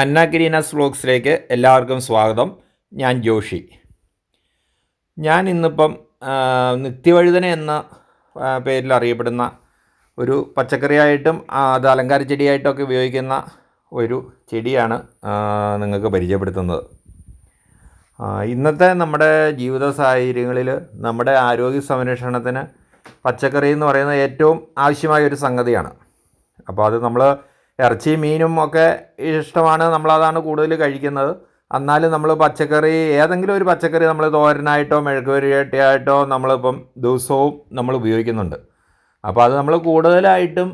അന്ന ഗ്രീനസ് വ്ലോഗ്സിലേക്ക് എല്ലാവർക്കും സ്വാഗതം. ഞാൻ ജോഷി. ഞാൻ ഇന്നിപ്പം നിത്യവഴുതന എന്ന പേരിൽ അറിയപ്പെടുന്ന ഒരു പച്ചക്കറിയായിട്ടും അത് അലങ്കാര ചെടിയായിട്ടൊക്കെ ഉപയോഗിക്കുന്ന ഒരു ചെടിയാണ് നിങ്ങൾക്ക് പരിചയപ്പെടുത്തുന്നത്. ഇന്നത്തെ നമ്മുടെ ജീവിത സാഹചര്യങ്ങളിൽ നമ്മുടെ ആരോഗ്യ സംരക്ഷണത്തിന് പച്ചക്കറി എന്ന് പറയുന്നത് ഏറ്റവും ആവശ്യമായ ഒരു സംഗതിയാണ്. അപ്പോൾ അത് നമ്മൾ ഇറച്ചി മീനും ഒക്കെ ഇഷ്ടമാണ്. നമ്മളതാണ് കൂടുതൽ കഴിക്കുന്നത്. എന്നാലും നമ്മൾ പച്ചക്കറി ഏതെങ്കിലും ഒരു പച്ചക്കറി നമ്മൾ തോരനായിട്ടോ മെഴുക്ക് പുരട്ടിയായിട്ടോ നമ്മളിപ്പം ദിവസവും നമ്മൾ ഉപയോഗിക്കുന്നുണ്ട്. അപ്പോൾ അത് നമ്മൾ കൂടുതലായിട്ടും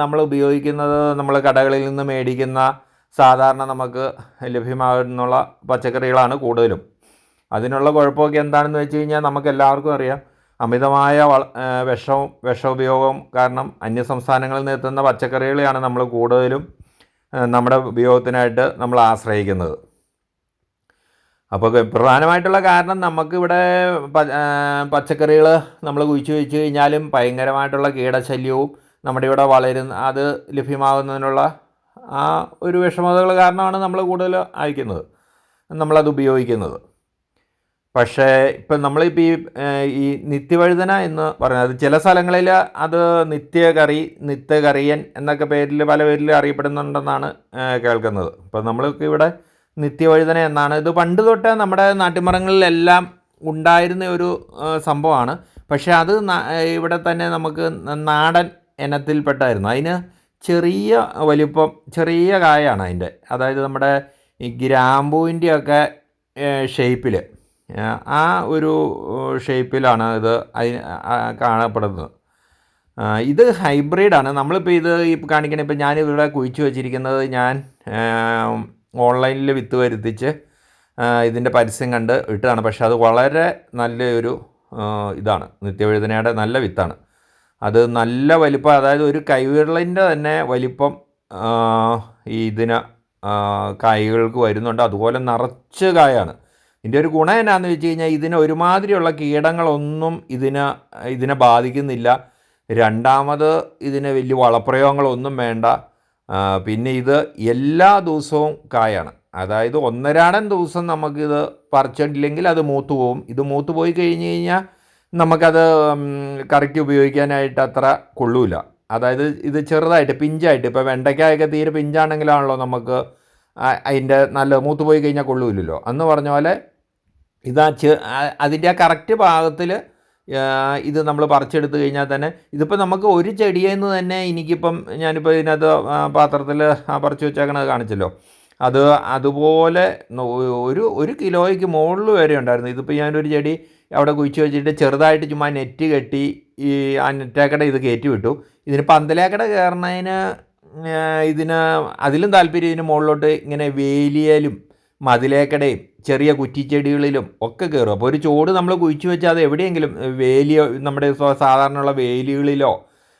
നമ്മൾ ഉപയോഗിക്കുന്നത് നമ്മൾ കടകളിൽ നിന്ന് മേടിക്കുന്ന സാധാരണ നമുക്ക് ലഭ്യമാകുന്നുള്ള പച്ചക്കറികളാണ് കൂടുതലും. അതിനുള്ള കുഴപ്പമൊക്കെ എന്താണെന്ന് വെച്ച് കഴിഞ്ഞാൽ നമുക്ക് എല്ലാവർക്കും അറിയാം. അമിതമായ വള വിഷവും വിഷോപയോഗം കാരണം അന്യസംസ്ഥാനങ്ങളിൽ നിന്ന് എത്തുന്ന പച്ചക്കറികളെയാണ് നമ്മൾ കൂടുതലും നമ്മുടെ ഉപയോഗത്തിനായിട്ട് നമ്മൾ ആശ്രയിക്കുന്നത്. അപ്പോൾ പ്രധാനമായിട്ടുള്ള കാരണം നമുക്കിവിടെ പച്ചക്കറികൾ നമ്മൾ കുഴിച്ചു വെച്ച് കഴിഞ്ഞാലും ഭയങ്കരമായിട്ടുള്ള കീടശല്യവും നമ്മുടെ ഇവിടെ വളരുന്ന അത് ലഭ്യമാകുന്നതിനുള്ള ആ ഒരു വിഷമതകൾ കാരണമാണ് നമ്മൾ കൂടുതൽ അയക്കുന്നത് നമ്മളത് ഉപയോഗിക്കുന്നത്. പക്ഷേ ഇപ്പം നമ്മളിപ്പോൾ ഈ ഈ നിത്യവഴുതന എന്ന് പറയുന്നത് ചില സ്ഥലങ്ങളിൽ അത് നിത്യകറി നിത്യകറിയൻ എന്നൊക്കെ പേരിൽ പല പേരിൽ അറിയപ്പെടുന്നുണ്ടെന്നാണ് കേൾക്കുന്നത്. ഇപ്പം നമ്മൾക്ക് ഇവിടെ നിത്യവഴുതന എന്നാണ്. ഇത് പണ്ട് തൊട്ടേ നമ്മുടെ നാട്ടിൻപുറങ്ങളിലെല്ലാം ഉണ്ടായിരുന്ന ഒരു സംഭവമാണ്. പക്ഷേ അത് ഇവിടെ തന്നെ നമുക്ക് നാടൻ ഇനത്തിൽപ്പെട്ടായിരുന്നു. അതിന് ചെറിയ വലിപ്പം ചെറിയ കായാണ് അതിന്റെ. അതായത് നമ്മുടെ ഈ ഗ്രാമ്പൂവിന്റെയൊക്കെ ഷേപ്പിൽ ആ ഒരു ഷേപ്പിലാണ് ഇത് കാണപ്പെടുന്നത്. ഇത് ഹൈബ്രിഡാണ്. നമ്മളിപ്പോൾ ഇത് ഈ കാണിക്കണ ഇപ്പോൾ ഞാൻ ഇവിടെ കുഴിച്ചു വെച്ചിരിക്കുന്നത് ഞാൻ ഓൺലൈനിൽ വിത്ത് വരുത്തിച്ച് ഇതിന്റെ പരസ്യം കണ്ട് ഇട്ടതാണ്. പക്ഷെ അത് വളരെ നല്ലൊരു ഇതാണ്. നിത്യവഴുതനയുടെ നല്ല വിത്താണ്. അത് നല്ല വലിപ്പം അതായത് ഒരു കൈവിരലിന്റെ തന്നെ വലിപ്പം ഇതിന് കായ്കൾക്ക് വരുന്നുണ്ട്. അതുപോലെ നിറച്ച് കായാണ്. ഇതിന്റെ ഒരു ഗുണം എന്നാന്ന് വെച്ച് കഴിഞ്ഞാൽ ഇതിന് ഒരുമാതിരിയുള്ള കീടങ്ങളൊന്നും ഇതിന് ഇതിനെ ബാധിക്കുന്നില്ല. രണ്ടാമത് ഇതിന് വലിയ വളപ്രയോഗങ്ങളൊന്നും വേണ്ട. പിന്നെ ഇത് എല്ലാ ദിവസവും കായാണ്. അതായത് ഒന്നരാടൻ ദിവസം നമുക്കിത് പറിച്ചിട്ടില്ലെങ്കിൽ അത് മൂത്ത് പോവും. ഇത് മൂത്ത് പോയി കഴിഞ്ഞ് കഴിഞ്ഞാൽ നമുക്കത് കറിക്ക് ഉപയോഗിക്കാനായിട്ട് അത്ര കൊള്ളൂല. അതായത് ഇത് ചെറുതായിട്ട് പിഞ്ചായിട്ട് ഇപ്പോൾ വെണ്ടയ്ക്കായൊക്കെ തീരെ പിഞ്ചാണെങ്കിലാണല്ലോ നമുക്ക് അതിന്റെ നല്ല മൂത്ത് പോയി കഴിഞ്ഞാൽ കൊള്ളൂലല്ലോ അന്ന് പറഞ്ഞ പോലെ ഇതാ അതിന്റെ ആ കറക്റ്റ് ഭാഗത്തിൽ ഇത് നമ്മൾ പറിച്ചെടുത്ത് കഴിഞ്ഞാൽ തന്നെ ഇതിപ്പോൾ നമുക്ക് ഒരു ചെടിയിൽ നിന്ന് തന്നെ എനിക്കിപ്പം ഞാനിപ്പോൾ ഇതിനകത്ത് പാത്രത്തിൽ പറിച്ചു വെച്ചേക്കണത് കാണിച്ചല്ലോ. അത് അതുപോലെ ഒരു ഒരു കിലോയ്ക്ക് മുകളിൽ വരെ ഉണ്ടായിരുന്നു. ഇതിപ്പോൾ ഞാനൊരു ചെടി അവിടെ കുഴിച്ച് വെച്ചിട്ട് ചെറുതായിട്ട് ചുമ്മാ നെറ്റ് കെട്ടി ഈ ആ നെറ്റേക്കട ഇത് കയറ്റി വിട്ടു. ഇതിന് പന്തലേക്കട കയറുന്നതിന് ഇതിന് അതിലും താല്പര്യം ഇതിന് മുകളിലോട്ട് ഇങ്ങനെ വേലിയലും മതിലേക്കടയും ചെറിയ കുറ്റിച്ചെടികളിലും ഒക്കെ കയറും. അപ്പോൾ ഒരു ചോട് നമ്മൾ കുഴിച്ചു വെച്ചാൽ അത് എവിടെയെങ്കിലും വേലിയോ നമ്മുടെ സാധാരണയുള്ള വേലികളിലോ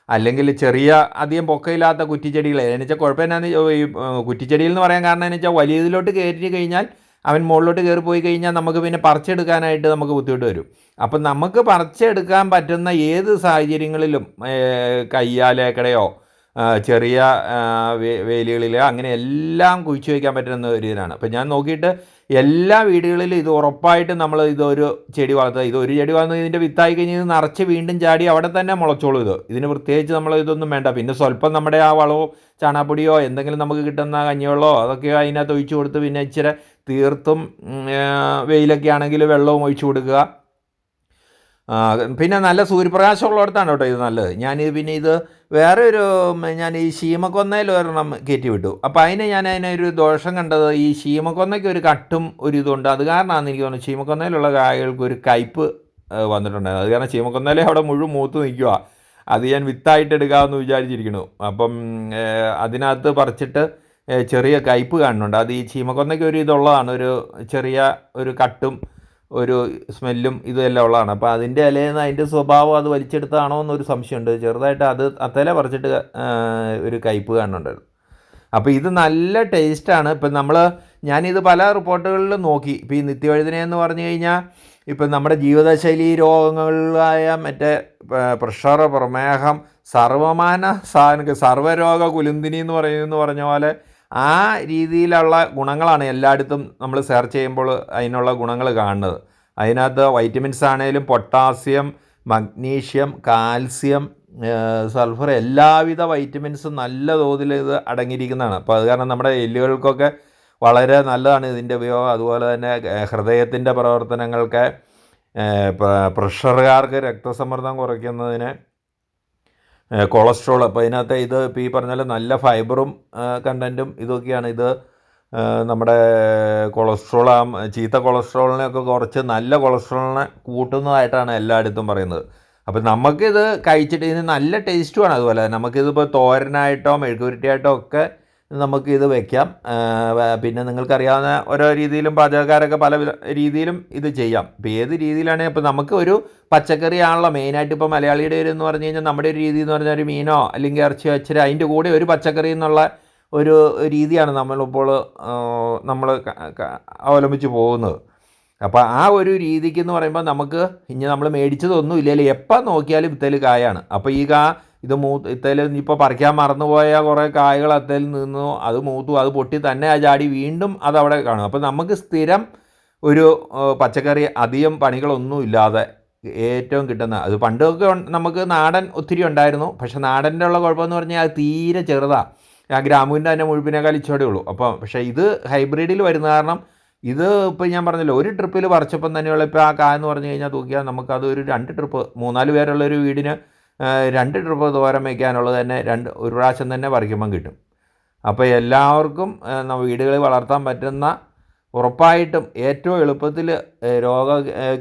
അല്ലെങ്കിൽ ചെറിയ അധികം പൊക്കയില്ലാത്ത കുറ്റിച്ചെടികൾ എന്ന് വെച്ചാൽ കുഴപ്പം എന്നാന്ന് ഈ കുറ്റിച്ചെടികൾ എന്ന് പറയാൻ കാരണം എന്ന് വെച്ചാൽ വലിയതിലോട്ട് കയറ്റി കഴിഞ്ഞാൽ അവൻ മുകളിലോട്ട് കയറി പോയി കഴിഞ്ഞാൽ നമുക്ക് പിന്നെ പറിച്ചെടുക്കാനായിട്ട് നമുക്ക് ബുദ്ധിമുട്ട് വരും. അപ്പം നമുക്ക് പറിച്ചെടുക്കാൻ പറ്റുന്ന ഏത് സാഹചര്യങ്ങളിലും കയ്യാലേക്കടയോ ചെറിയ വേലികളിൽ അങ്ങനെ എല്ലാം കുഴിച്ചു വയ്ക്കാൻ പറ്റുന്ന ഒരു ഇതിനാണ് അപ്പം ഞാൻ നോക്കിയിട്ട് എല്ലാ വീടുകളിലും ഇത് ഉറപ്പായിട്ടും നമ്മൾ ഇതൊരു ചെടി വളർത്തുക. ഇത് ഒരു ചെടി വളർന്ന് ഇതിന്റെ വിത്തായി കഴിഞ്ഞ് ഇത് നിറച്ച് വീണ്ടും ചാടി അവിടെ തന്നെ മുളച്ചോളൂ ഇത്. ഇതിന് പ്രത്യേകിച്ച് നമ്മൾ ഇതൊന്നും വേണ്ട. പിന്നെ സ്വല്പം നമ്മുടെ ആ വളവോ ചാണാപ്പൊടിയോ എന്തെങ്കിലും നമുക്ക് കിട്ടുന്ന കഞ്ഞിവെള്ളമോ അതൊക്കെ അതിനകത്ത് ഒഴിച്ചു കൊടുത്ത് പിന്നെ ഇച്ചിരി തീർത്തും വെയിലൊക്കെ ആണെങ്കിൽ വെള്ളവും ഒഴിച്ചു കൊടുക്കുക. പിന്നെ നല്ല സൂര്യപ്രകാശമുള്ളിടത്താണ് കേട്ടോ ഇത് നല്ലത്. ഞാൻ പിന്നെ ഇത് വേറെ ഒരു ഞാൻ ഈ ശീമക്കൊന്നയിൽ ഒരെണ്ണം കയറ്റി വിട്ടു അപ്പോൾ അതിന് ഞാൻ അതിനൊരു ദോഷം കണ്ടത് ഈ ശീമക്കൊന്നയ്ക്ക് ഒരു കട്ടും ഒരു ഇതുണ്ട്. അത് കാരണമാണ് എനിക്ക് തോന്നുന്നത് ശീമക്കൊന്നയിലുള്ള കായകൾക്ക് ഒരു കയ്പ്പ് ഏഹ്, വന്നിട്ടുണ്ടായിരുന്നു. അത് കാരണം ശീമക്കൊന്നയിലെ അവിടെ മുഴുവൻ മൂത്ത് നിൽക്കുക അത് ഞാൻ വിത്തായിട്ട് എടുക്കാമെന്ന് വിചാരിച്ചിരിക്കുന്നു. അപ്പം അതിനകത്ത് പറിച്ചിട്ട് ചെറിയ കയ്പ്പ് കാണുന്നുണ്ട്. അത് ഈ ചീമക്കൊന്നയ്ക്ക് ഒരു ഇതുള്ളതാണ്. ഒരു ചെറിയ ഒരു കട്ടും ഒരു സ്മെല്ലും ഇതെല്ലാം ഉള്ളതാണ്. അപ്പോൾ അതിന്റെ ഇലയിൽ നിന്ന് അതിന്റെ സ്വഭാവം അത് വലിച്ചെടുത്താണോ എന്നൊരു സംശയമുണ്ട്. ചെറുതായിട്ട് അത് അത്തല പറിച്ചിട്ട് ഒരു കയ്പ്പ് കാണുന്നുണ്ടായിരുന്നു. അപ്പോൾ ഇത് നല്ല ടേസ്റ്റാണ് ഇപ്പം നമ്മൾ ഞാനിത് പല റിപ്പോർട്ടുകളിലും നോക്കി. ഇപ്പോൾ ഈ നിത്യവഴുതന എന്ന് പറഞ്ഞു കഴിഞ്ഞാൽ ഇപ്പം നമ്മുടെ ജീവിതശൈലി രോഗങ്ങളായ മറ്റേ പ്രഷർ പ്രമേഹം സർവമാന സാധനങ്ങൾ സർവരോഗ കുലുന്തിനി എന്ന് പറയുമെന്ന് പറഞ്ഞ പോലെ ആ രീതിയിലുള്ള ഗുണങ്ങളാണ് എല്ലായിടത്തും നമ്മൾ സെർച്ച് ചെയ്യുമ്പോൾ അതിനുള്ള ഗുണങ്ങൾ കാണുന്നത്. അതിനകത്ത് വൈറ്റമിൻസ് ആണെങ്കിലും പൊട്ടാസ്യം മഗ്നീഷ്യം കാൽസ്യം സൾഫർ എല്ലാവിധ വൈറ്റമിൻസും നല്ല തോതിൽ ഇത് അടങ്ങിയിരിക്കുന്നതാണ്. അപ്പോൾ അത് കാരണം നമ്മുടെ എല്ലുകൾക്കൊക്കെ വളരെ നല്ലതാണ് ഇതിന്റെ ഉപയോഗം. അതുപോലെ തന്നെ ഹൃദയത്തിന്റെ പ്രവർത്തനങ്ങൾക്ക് പ്രഷറുകാർക്ക് രക്തസമ്മർദ്ദം കുറയ്ക്കുന്നതിന് കൊളസ്ട്രോൾ. അപ്പോൾ ഇതിനകത്ത് ഇത് ഇപ്പോൾ ഈ പറഞ്ഞാൽ നല്ല ഫൈബറും കണ്ടന്റും ഇതൊക്കെയാണ്. ഇത് നമ്മുടെ കൊളസ്ട്രോൾ ചീത്ത കൊളസ്ട്രോളിനെയൊക്കെ കുറച്ച് നല്ല കൊളസ്ട്രോളിനെ കൂട്ടുന്നതായിട്ടാണ് എല്ലായിടത്തും പറയുന്നത്. അപ്പോൾ നമുക്കിത് കഴിച്ചിട്ട് ഇതിന് നല്ല ടേസ്റ്റുമാണ് അതുപോലെ. നമുക്കിതിപ്പോൾ തോരനായിട്ടോ മെഴുകുരുട്ടിയായിട്ടോ ഒക്കെ നമുക്കിത് വയ്ക്കാം പിന്നെ നിങ്ങൾക്കറിയാവുന്ന ഓരോ രീതിയിലും പാചകക്കാരൊക്കെ പല രീതിയിലും ഇത് ചെയ്യാം. ഇപ്പോൾ ഏത് രീതിയിലാണെങ്കിൽ ഇപ്പോൾ നമുക്ക് ഒരു പച്ചക്കറിയാണല്ലോ മെയിനായിട്ട് ഇപ്പോൾ മലയാളിയുടെ ഒരു എന്ന് പറഞ്ഞു കഴിഞ്ഞാൽ നമ്മുടെ ഒരു രീതി എന്ന് പറഞ്ഞാൽ ഒരു മീനോ അല്ലെങ്കിൽ ഇറച്ചി വെച്ചിട്ട് അതിന്റെ കൂടെ ഒരു പച്ചക്കറി എന്നുള്ള ഒരു രീതിയാണ് നമ്മളിപ്പോൾ നമ്മൾ അവലംബിച്ച് പോകുന്നത്. അപ്പോൾ ആ ഒരു രീതിക്ക് എന്ന് പറയുമ്പോൾ നമുക്ക് ഇനി നമ്മൾ മേടിച്ചതൊന്നും ഇല്ലെങ്കിൽ എപ്പോൾ നോക്കിയാലും ഇത്തൽ കായാണ്. അപ്പോൾ ഈ കാ ഇത് മൂ ഇത്തൽ ഇപ്പോൾ പറിക്കാൻ മറന്നുപോയ കുറേ കായകൾ അത്തേൽ നിന്നു. അത് മൂത്തു അത് പൊട്ടി തന്നെ ആ ചാടി വീണ്ടും അതവിടെ കാണും. അപ്പോൾ നമുക്ക് സ്ഥിരം ഒരു പച്ചക്കറി അധികം പണികളൊന്നും ഇല്ലാതെ ഏറ്റവും കിട്ടുന്ന അത് പണ്ടൊക്കെ നമുക്ക് നാടൻ ഒത്തിരി ഉണ്ടായിരുന്നു. പക്ഷേ നാടന്റെ ഉള്ള കുഴപ്പമെന്ന് പറഞ്ഞാൽ അത് തീരെ ചെറുതാണ് ആ ഗ്രാമുവിന്റെ തന്നെ മുഴുപ്പിനേക്കാൾ ഇച്ചോടെ ഉള്ളൂ. അപ്പോൾ പക്ഷേ ഇത് ഹൈബ്രിഡിൽ വരുന്ന കാരണം ഇത് ഇപ്പോൾ ഞാൻ പറഞ്ഞല്ലോ ഒരു ട്രിപ്പിൽ പറിച്ചപ്പം തന്നെയുള്ള ഇപ്പോൾ ആ കായെന്ന് പറഞ്ഞു കഴിഞ്ഞാൽ തൂക്കിയാൽ നമുക്കത് ഒരു രണ്ട് ട്രിപ്പ് മൂന്നാൽ പേരുള്ള ഒരു വീടിന് രണ്ട് ട്രിപ്പ് തോരം വയ്ക്കാനുള്ളത് തന്നെ രണ്ട് ഒരു പ്രാവശ്യം തന്നെ പറിക്കുമ്പം കിട്ടും. അപ്പോൾ എല്ലാവർക്കും വീടുകളിൽ വളർത്താൻ പറ്റുന്ന ഉറപ്പായിട്ടും ഏറ്റവും എളുപ്പത്തിൽ രോഗ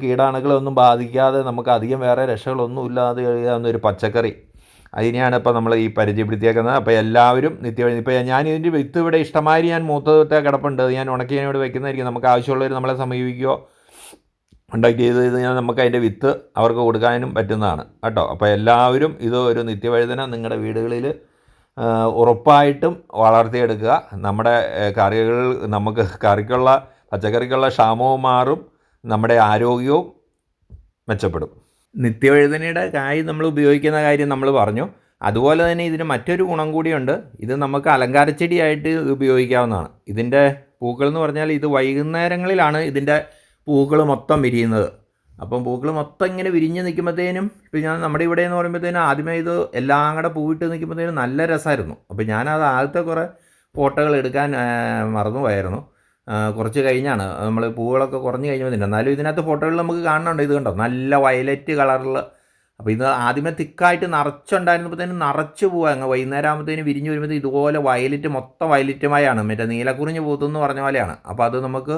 കീടാണുക്കളൊന്നും ബാധിക്കാതെ നമുക്ക് അധികം വേറെ രക്ഷകളൊന്നും ഇല്ലാതെ കഴിയാവുന്ന ഒരു പച്ചക്കറി. അതിനെയാണ് ഇപ്പോൾ നമ്മൾ ഈ പരിചയപ്പെടുത്തിയേക്കുന്നത്. അപ്പോൾ എല്ലാവരും നിത്യവഴി ഇപ്പോൾ ഞാൻ ഇതിന്റെ വിത്ത് ഇവിടെ ഇഷ്ടമായി ഞാൻ മൂത്തത്തെ കിടപ്പുണ്ട്. ഞാൻ ഉണക്കി ഇവിടെ വെക്കുന്നതായിരിക്കും. നമുക്ക് ആവശ്യമുള്ളവർ നമ്മളെ സമീപിക്കുകയോ കോണ്ടാക്ട് ചെയ്ത് കഴിഞ്ഞാൽ നമുക്ക് അതിന്റെ വിത്ത് അവർക്ക് കൊടുക്കാനും പറ്റുന്നതാണ് കേട്ടോ. അപ്പോൾ എല്ലാവരും ഇത് ഒരു നിത്യവഴുതന നിങ്ങളുടെ വീടുകളിൽ ഉറപ്പായിട്ടും വളർത്തിയെടുക്കുക. നമ്മുടെ കറികൾ നമുക്ക് കറിക്കുള്ള പച്ചക്കറിക്കുള്ള ക്ഷാമവും മാറും നമ്മുടെ ആരോഗ്യവും മെച്ചപ്പെടും. നിത്യവഴുതനയുടെ കായ് നമ്മൾ ഉപയോഗിക്കുന്ന കാര്യം നമ്മൾ പറഞ്ഞു. അതുപോലെ തന്നെ ഇതിന് മറ്റൊരു ഗുണം കൂടിയുണ്ട്. ഇത് നമുക്ക് അലങ്കാരച്ചെടിയായിട്ട് ഉപയോഗിക്കാവുന്നതാണ്. ഇതിന്റെ പൂക്കൾ എന്ന് പറഞ്ഞാൽ ഇത് വൈകുന്നേരങ്ങളിലാണ് ഇതിന്റെ പൂക്കൾ മൊത്തം വിരിയുന്നത്. അപ്പം പൂക്കൾ മൊത്തം ഇങ്ങനെ വിരിഞ്ഞ് നിൽക്കുമ്പോഴത്തേനും ഇപ്പം ഞാൻ നമ്മുടെ ഇവിടെ എന്ന് പറയുമ്പോഴത്തേനും ആദ്യമേ ഇത് എല്ലാം കൂടെ പൂവിട്ട് നിൽക്കുമ്പോഴത്തേനും നല്ല രസമായിരുന്നു. അപ്പോൾ ഞാനത് ആദ്യത്തെ കുറേ ഫോട്ടോകൾ എടുക്കാൻ മറന്നുപോയായിരുന്നു. കുറച്ച് കഴിഞ്ഞാണ്. നമ്മൾ പൂവുകളൊക്കെ കുറഞ്ഞ് കഴിഞ്ഞ് വന്നിട്ടുണ്ട്. എന്നാലും ഇതിനകത്ത് ഫോട്ടോകൾ നമുക്ക് കാണുന്നുണ്ട് ഇത് കണ്ടോ? നല്ല വയലറ്റ് കളറിൽ അപ്പോൾ ഇത് ആദ്യമേ തിക്കായിട്ട് നിറച്ചുണ്ടായിരുന്നപ്പോഴത്തേനും നിറച്ച് പോവുക അങ്ങ് വൈകുന്നേരം ആകുമ്പോഴത്തേനും വിരിഞ്ഞ് വരുമ്പോഴത്തേക്കും ഇതുപോലെ വയലറ്റ് മൊത്തം വയലറ്റുമായാണ്. മറ്റേ നീലക്കുറിഞ്ഞ് പൂത്തെന്ന് പറഞ്ഞ പോലെയാണ്. അപ്പോൾ അത് നമുക്ക്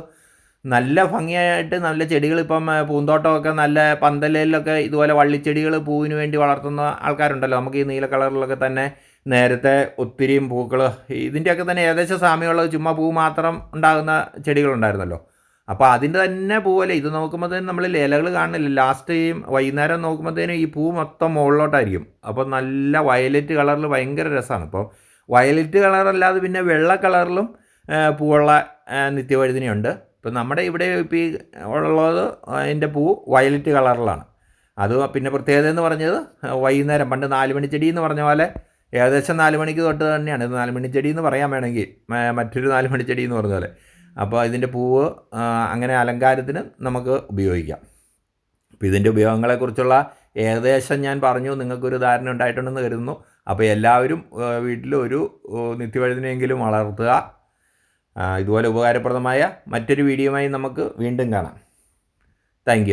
നല്ല ഭംഗിയായിട്ട് നല്ല ചെടികൾ ഇപ്പം പൂന്തോട്ടമൊക്കെ നല്ല പന്തലിലൊക്കെ ഇതുപോലെ വള്ളിച്ചെടികൾ പൂവിന് വേണ്ടി വളർത്തുന്ന ആൾക്കാരുണ്ടല്ലോ. നമുക്ക് ഈ നീല കളറിലൊക്കെ തന്നെ നേരത്തെ ഒത്തിരിയും പൂക്കൾ ഇതിന്റെയൊക്കെ തന്നെ ഏകദേശം സാമ്യമുള്ള ചുമ്മാ പൂ മാത്രം ഉണ്ടാകുന്ന ചെടികളുണ്ടായിരുന്നല്ലോ. അപ്പോൾ അതിന്റെ തന്നെ പൂവല്ലേ? ഇത് നോക്കുമ്പോഴത്തേനും നമ്മൾ ഇലകൾ കാണുന്നില്ല. ലാസ്റ്റ് ഈ വൈകുന്നേരം നോക്കുമ്പോഴത്തേനും ഈ പൂ മൊത്തം മുകളിലോട്ടായിരിക്കും. അപ്പോൾ നല്ല വയലറ്റ് കളറിൽ ഭയങ്കര രസമാണ്. അപ്പോൾ വയലറ്റ് കളറല്ലാതെ പിന്നെ വെള്ള കളറിലും പൂവുള്ള നിത്യവഴുതിനിയുണ്ട്. ഇപ്പം നമ്മുടെ ഇവിടെ ഇപ്പോൾ ഉള്ളത് അതിന്റെ പൂ വയലറ്റ് കളറിലാണ്. അത് പിന്നെ പ്രത്യേകത എന്ന് പറഞ്ഞത് വൈകുന്നേരം പണ്ട് നാല് ചെടി എന്ന് പറഞ്ഞ പോലെ ഏകദേശം നാല് മണിക്ക് തൊട്ട് തന്നെയാണ്. ഇത് നാല് ചെടി എന്ന് പറയാൻ വേണമെങ്കിൽ മറ്റൊരു നാല് ചെടി എന്ന് പറഞ്ഞ പോലെ. അപ്പോൾ ഇതിന്റെ പൂവ് അങ്ങനെ അലങ്കാരത്തിന് നമുക്ക് ഉപയോഗിക്കാം. അപ്പോൾ ഇതിന്റെ ഉപയോഗങ്ങളെക്കുറിച്ചുള്ള ഏകദേശം ഞാൻ പറഞ്ഞു നിങ്ങൾക്കൊരു ധാരണ ഉണ്ടായിട്ടുണ്ടെന്ന് കരുതുന്നു. അപ്പോൾ എല്ലാവരും വീട്ടിലൊരു നിത്യവഴുതിനെങ്കിലും വളർത്തുക. ഇതുപോലെ ഉപകാരപ്രദമായ മറ്റൊരു വീഡിയോയുമായി നമുക്ക് വീണ്ടും കാണാം. താങ്ക്